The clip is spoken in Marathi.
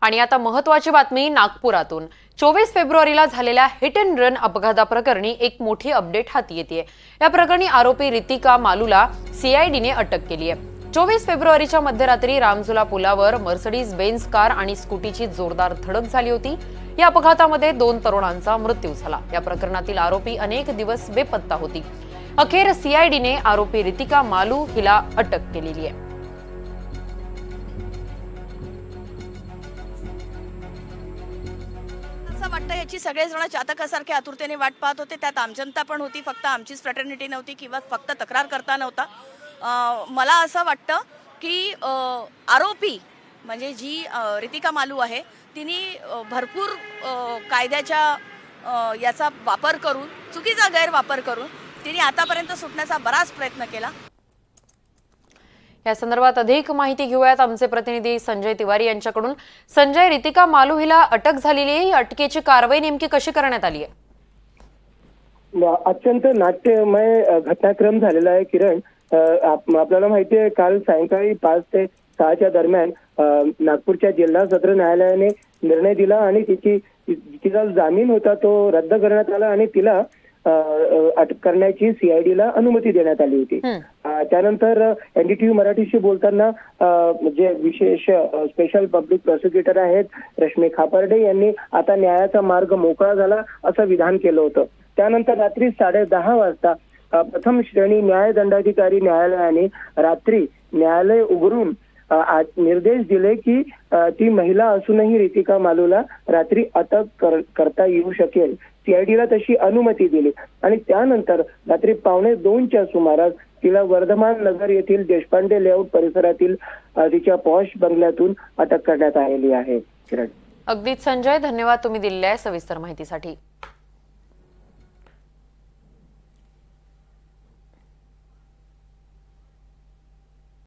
आणि आता महत्वाची बातमी नागपुरातून. चोवीस फेब्रुवारीला झालेल्या हिट अँड रन अपघाताप्रकरणी एक मोठी अपडेट हाती येते या प्रकरणी आरोपी रितिका मालूला सीआयडीने अटक केली आहे चोवीस फेब्रुवारीच्या मध्यरात्री रामझुला पुलावर मर्सडीज बेन्स कार आणि स्कूटीची जोरदार धडक झाली होती. या अपघातामध्ये दोन तरुणांचा मृत्यू झाला. या प्रकरणातील आरोपी अनेक दिवस बेपत्ता होती. अखेर सीआयडीने आरोपी रितिका मालू हिला अटक केलेली आहे. वाटतं याची सगळेजण चातकासारखे आतुरतेने वाट पाहत होते. त्यात आमजनता पण होती. फक्त आमचीच फ्रॅटर्निटी नव्हती किंवा फक्त तक्रार करता नव्हता. मला असं वाटतं की आरोपी म्हणजे जी रितिका मालू आहे तिने भरपूर कायद्याच्या याचा वापर करून चुकीचा गैरवापर करून तिने आतापर्यंत सुटण्याचा बराच प्रयत्न केला. या संदर्भात अधिक माहिती घेऊयात आमचे प्रतिनिधी संजय तिवारी यांच्याकडून. संजय रितिका मालू हिला अटक झालेली आहे. अटकेची कारवाई नेमकी कशी करण्यात आली आहे? अत्यंत नाट्यमय घटनाक्रम झालेला आहे किरण. आपल्याला माहिती आहे काल सायंकाळी पाच ते सहाच्या दरम्यान नागपूरच्या जिल्हा सत्र न्यायालयाने निर्णय दिला आणि तिची तिचा जामीन होता तो रद्द करण्यात आला आणि तिला अटक करण्याची सीआयडीला अनुमती देण्यात आली होती. त्यानंतर एनडीटीव्ही मराठीशी बोलताना जे विशेष स्पेशल पब्लिक प्रॉसिक्युटर आहेत रश्मी खापर्डे यांनी आता न्यायाचा मार्ग मोकळा झाला असं विधान केलं होतं. त्यानंतर रात्री साडे दहा वाजता प्रथम श्रेणी न्याय दंडाधिकारी न्यायालयाने रात्री न्यायालय उघडून निर्देश दिले की ती महिला असूनही रितिका मालूला रात्री अटक कर- करता येऊ शकेल. सीआयडीला तशी अनुमती दिली. आणि त्यानंतर रात्री पावणे दोनच्या सुमारास तिला वर्धमान नगर येथील देशपांडे लेआउट परिसरातील तिच्या पॉश बंगल्यातून अटक करण्यात आलेली आहे. किरण. अगदीच संजय धन्यवाद तुम्ही दिलेल्या सविस्तर माहितीसाठी.